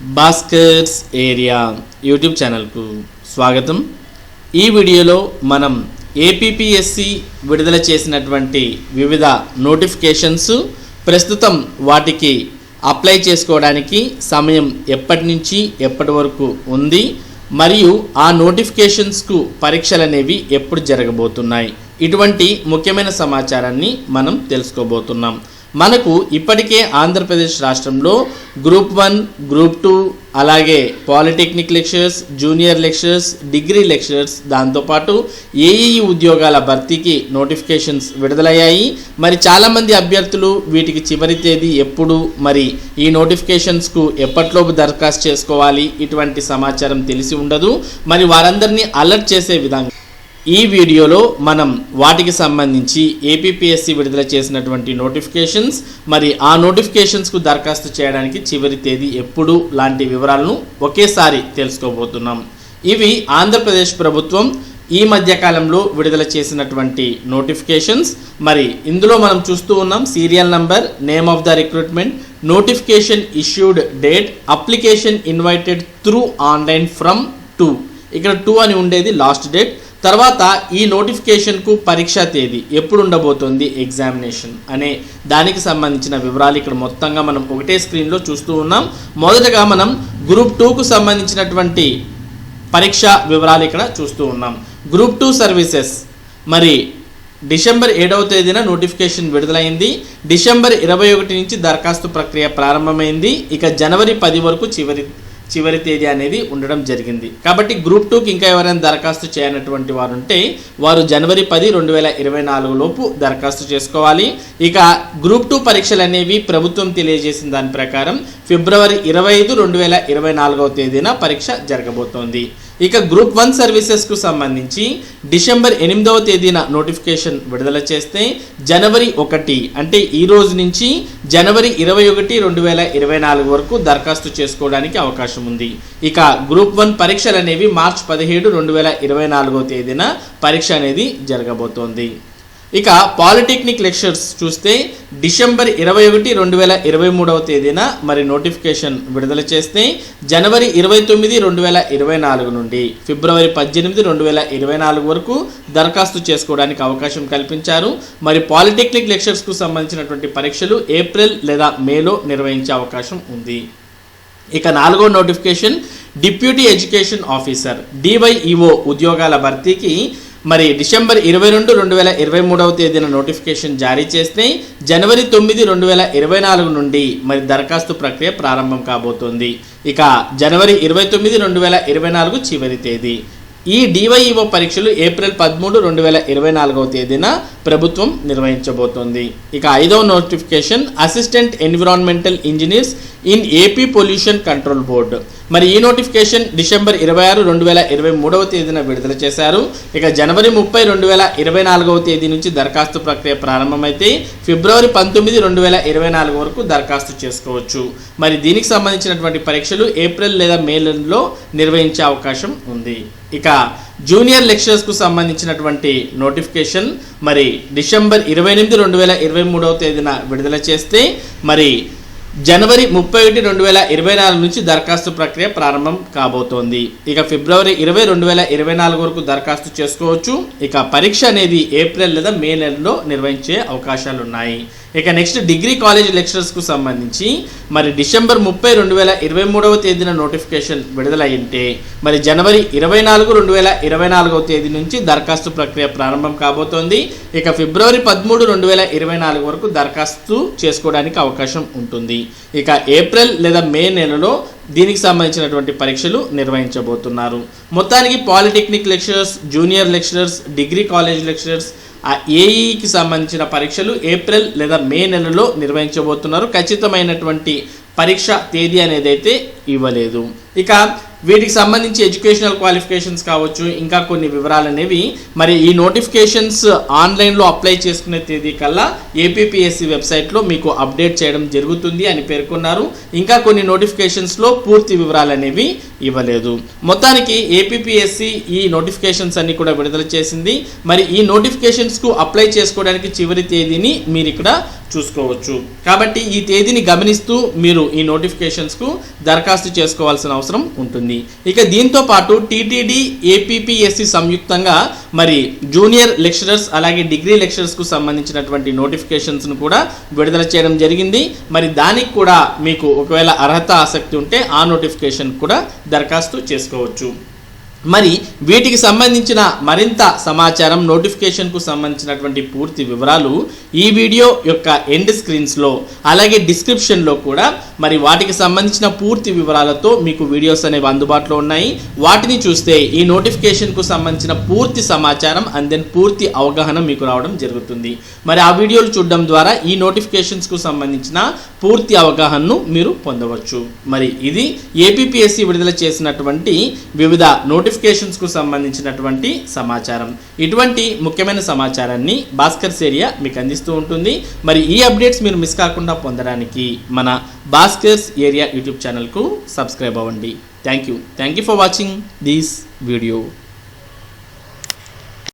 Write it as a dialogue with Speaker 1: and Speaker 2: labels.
Speaker 1: Bhaskar's area YouTube ఛానల్కు స్వాగతం. ఈ వీడియోలో మనం ఏపీపీఎస్సి విడుదల చేసినటువంటి వివిధ నోటిఫికేషన్స్ ప్రస్తుతం వాటికి అప్లై చేసుకోవడానికి సమయం ఎప్పటి నుంచి ఎప్పటి వరకు ఉంది మరియు ఆ నోటిఫికేషన్స్కు పరీక్షలు అనేవి ఎప్పుడు జరగబోతున్నాయి. ఇటువంటి ముఖ్యమైన సమాచారాన్ని మనం తెలుసుకోబోతున్నాం. మనకు ఇప్పటికే ఆంధ్రప్రదేశ్ రాష్ట్రంలో గ్రూప్ వన్ గ్రూప్ టూ అలాగే polytechnic lecturers junior lecturers degree lecturers దాంతోపాటు ఏఈ ఉద్యోగాల భర్తీకి నోటిఫికేషన్స్ విడుదలయ్యాయి. మరి చాలామంది అభ్యర్థులు వీటికి చివరి తేదీ ఎప్పుడు మరి ఈ నోటిఫికేషన్స్కు ఎప్పట్లోపు దరఖాస్తు చేసుకోవాలి? ఇటువంటి సమాచారం తెలిసి ఉండదు. మరి వారందరినీ అలర్ట్ చేసే విధంగా ఈ వీడియోలో మనం వాటికి సంబంధించి ఏపీపీఎస్సి విడుదల చేసినటువంటి నోటిఫికేషన్స్ మరి ఆ నోటిఫికేషన్స్కు దరఖాస్తు చేయడానికి చివరి తేదీ ఎప్పుడు లాంటి వివరాలను ఒకేసారి తెలుసుకోబోతున్నాం. ఇవి ఆంధ్రప్రదేశ్ ప్రభుత్వం ఈ మధ్యకాలంలో విడుదల చేసినటువంటి నోటిఫికేషన్స్ మరి ఇందులో మనం చూస్తూ ఉన్నాం serial number name of the recruitment notification issued date application invited through online from to ఇక్కడ టూ అని ఉండేది లాస్ట్ డేట్ తర్వాత ఈ నోటిఫికేషన్కు పరీక్షా తేదీ ఎప్పుడు ఉండబోతోంది ఎగ్జామినేషన్ అనే దానికి సంబంధించిన వివరాలు ఇక్కడ మొత్తంగా మనం ఒకటే స్క్రీన్లో చూస్తూ ఉన్నాం. మొదటగా మనం గ్రూప్ టూకు సంబంధించినటువంటి పరీక్ష వివరాలు ఇక్కడ చూస్తూ ఉన్నాం. Group two services. మరి డిసెంబర్ ఏడవ తేదీన నోటిఫికేషన్ విడుదలైంది. డిసెంబర్ ఇరవై ఒకటి నుంచి దరఖాస్తు ప్రక్రియ ప్రారంభమైంది. ఇక జనవరి పది వరకు చివరి చివరి తేదీ అనేది ఉండడం జరిగింది. కాబట్టి గ్రూప్ టూకి ఇంకా ఎవరైనా దరఖాస్తు చేయనటువంటి వారు ఉంటే వారు జనవరి పది రెండు వేల ఇరవై నాలుగు లోపు దరఖాస్తు చేసుకోవాలి. ఇక గ్రూప్ టూ పరీక్షలు అనేవి ప్రభుత్వం తెలియజేసిన దాని ప్రకారం ఫిబ్రవరి ఇరవై ఐదు రెండు వేల ఇరవై నాలుగవ తేదీన పరీక్ష జరగబోతోంది. ఇక గ్రూప్ వన్ సర్వీసెస్కు సంబంధించి డిసెంబర్ ఎనిమిదవ తేదీన నోటిఫికేషన్ విడుదల చేస్తే జనవరి ఒకటి అంటే ఈ రోజు నుంచి జనవరి ఇరవై ఒకటి రెండు వేల ఇరవై నాలుగు వరకు దరఖాస్తు చేసుకోవడానికి అవకాశం ఉంది. ఇక గ్రూప్ వన్ పరీక్షలు అనేవి మార్చ్ పదిహేడు రెండు వేల ఇరవై నాలుగవ తేదీన పరీక్ష అనేది జరగబోతోంది. ఇక పాలిటెక్నిక్ లెక్చర్స్ చూస్తే డిసెంబర్ ఇరవై ఒకటి రెండు వేల ఇరవై మూడవ తేదీన మరి నోటిఫికేషన్ విడుదల చేస్తే జనవరి ఇరవై తొమ్మిది రెండు వేల ఇరవై నాలుగు నుండి ఫిబ్రవరి పద్దెనిమిది రెండు వేల ఇరవై నాలుగు వరకు దరఖాస్తు చేసుకోవడానికి అవకాశం కల్పించారు. మరి పాలిటెక్నిక్ లెక్చర్స్కు సంబంధించినటువంటి పరీక్షలు ఏప్రిల్ లేదా మేలో నిర్వహించే అవకాశం ఉంది. ఇక నాలుగో notification deputy education officer DYEO ఉద్యోగాల భర్తీకి మరి డిసెంబర్ ఇరవై రెండు రెండు వేల ఇరవై మూడవ తేదీన నోటిఫికేషన్ జారీ చేస్తే జనవరి తొమ్మిది రెండు వేల ఇరవై నాలుగు నుండి మరి దరఖాస్తు ప్రక్రియ ప్రారంభం కాబోతోంది. ఇక జనవరి ఇరవై తొమ్మిది రెండు వేల ఇరవై నాలుగు చివరి తేదీ. ఈ డివైఈఓ పరీక్షలు ఏప్రిల్ పదమూడు రెండు వేల ఇరవై నాలుగవ తేదీన ప్రభుత్వం నిర్వహించబోతోంది. ఇక ఐదవ notification assistant environmental engineers in AP pollution control board. మరి ఈ నోటిఫికేషన్ డిసెంబర్ ఇరవై ఆరు రెండు వేల ఇరవై మూడవ తేదీన విడుదల చేశారు. ఇక జనవరి ముప్పై రెండు వేల ఇరవై నాలుగవ తేదీ నుంచి దరఖాస్తు ప్రక్రియ ప్రారంభమైతే ఫిబ్రవరి పంతొమ్మిది రెండు వేల ఇరవై నాలుగు వరకు దరఖాస్తు చేసుకోవచ్చు. మరి దీనికి సంబంధించినటువంటి పరీక్షలు ఏప్రిల్ లేదా మేలో నిర్వహించే అవకాశం ఉంది. ఇక జూనియర్ లెక్చరర్స్కు సంబంధించినటువంటి నోటిఫికేషన్ మరి డిసెంబర్ ఇరవై ఎనిమిది రెండు వేల ఇరవై మూడవ తేదీన విడుదల చేస్తే మరి జనవరి ముప్పై ఒకటి రెండు వేల ఇరవై నాలుగు నుంచి దరఖాస్తు ప్రక్రియ ప్రారంభం కాబోతోంది. ఇక ఫిబ్రవరి ఇరవై రెండు వేల ఇరవై నాలుగు వరకు దరఖాస్తు చేసుకోవచ్చు. ఇక పరీక్ష అనేది ఏప్రిల్ లేదా మే నెలలో నిర్వహించే అవకాశాలున్నాయి. ఇక నెక్స్ట్ డిగ్రీ కాలేజ్ లెక్చరర్స్కు సంబంధించి మరి డిసెంబర్ ముప్పై రెండు వేల ఇరవై మూడవ తేదీన నోటిఫికేషన్ విడుదలయ్యింటే మరి జనవరి ఇరవై నాలుగు రెండు వేల ఇరవై నాలుగవ తేదీ నుంచి దరఖాస్తు ప్రక్రియ ప్రారంభం కాబోతోంది. ఇక ఫిబ్రవరి పదమూడు రెండు వేల ఇరవై నాలుగు వరకు దరఖాస్తు చేసుకోవడానికి అవకాశం ఉంటుంది. ఇక ఏప్రిల్ లేదా మే నెలలో దీనికి సంబంధించినటువంటి పరీక్షలు నిర్వహించబోతున్నారు. మొత్తానికి polytechnic lecturers junior lecturers degree college lecturers ఆ ఏఈకి సంబంధించిన పరీక్షలు ఏప్రిల్ లేదా మే నెలలో నిర్వహించబోతున్నారు. ఖచ్చితమైనటువంటి పరీక్ష తేదీ అనేది అయితే ఇవ్వలేదు. ఇక వీటికి సంబంధించి ఎడ్యుకేషనల్ క్వాలిఫికేషన్స్ కావచ్చు ఇంకా కొన్ని వివరాలు అనేవి మరి ఈ నోటిఫికేషన్స్ ఆన్లైన్లో అప్లై చేసుకునే తేదీ కల్లా ఏపీపీఎస్సి వెబ్సైట్లో మీకు అప్డేట్ చేయడం జరుగుతుంది అని పేర్కొన్నారు. ఇంకా కొన్ని నోటిఫికేషన్స్లో పూర్తి వివరాలు అనేవి ఇవ్వలేదు. మొత్తానికి ఏపీపీఎస్సి ఈ నోటిఫికేషన్స్ అన్ని కూడా విడుదల చేసింది. మరి ఈ నోటిఫికేషన్స్కు అప్లై చేసుకోవడానికి చివరి తేదీని మీరు ఇక్కడ చూసుకోవచ్చు. కాబట్టి ఈ తేదీని గమనిస్తూ మీరు ఈ నోటిఫికేషన్స్కు దరఖాస్తు చేసుకోవాల్సిన అవసరం ఉంటుంది. ఇక దీంతో పాటు టీటీడీ ఏపీపీఎస్సి సంయుక్తంగా మరి జూనియర్ లెక్చరర్స్ అలాగే డిగ్రీ లెక్చరర్స్కు సంబంధించినటువంటి నోటిఫికేషన్స్ను కూడా విడుదల చేయడం జరిగింది. మరి దానికి కూడా మీకు ఒకవేళ అర్హత ఆసక్తి ఉంటే ఆ నోటిఫికేషన్ కూడా దరఖాస్తు చేసుకోవచ్చు. మరి వీటికి సంబంధించిన మరింత సమాచారం నోటిఫికేషన్కు సంబంధించినటువంటి పూర్తి వివరాలు ఈ వీడియో యొక్క ఎండ్ స్క్రీన్స్లో అలాగే డిస్క్రిప్షన్లో కూడా. మరి వాటికి సంబంధించిన పూర్తి వివరాలతో మీకు వీడియోస్ అనేవి అందుబాటులో ఉన్నాయి. వాటిని చూస్తే ఈ నోటిఫికేషన్కు సంబంధించిన పూర్తి సమాచారం అండ్ దెన్ పూర్తి అవగాహన మీకు రావడం జరుగుతుంది. మరి ఆ వీడియోలు చూడడం ద్వారా ఈ నోటిఫికేషన్స్కు సంబంధించిన పూర్తి అవగాహనను మీరు పొందవచ్చు. మరి ఇది ఏపీపీఎస్సి విడుదల చేసినటువంటి వివిధ నోటిఫికేషన్స్కు సంబంధించినటువంటి సమాచారం. ఇటువంటి ముఖ్యమైన సమాచారాన్ని భాస్కర్ ఏరియా మీకు అందిస్తూ ఉంటుంది. మరి ఈ అప్డేట్స్ మీరు మిస్ కాకుండా పొందడానికి మన భాస్కర్స్ ఏరియా యూట్యూబ్ ఛానల్కు సబ్స్క్రైబ్ అవ్వండి. Thank you thank you for watching this video.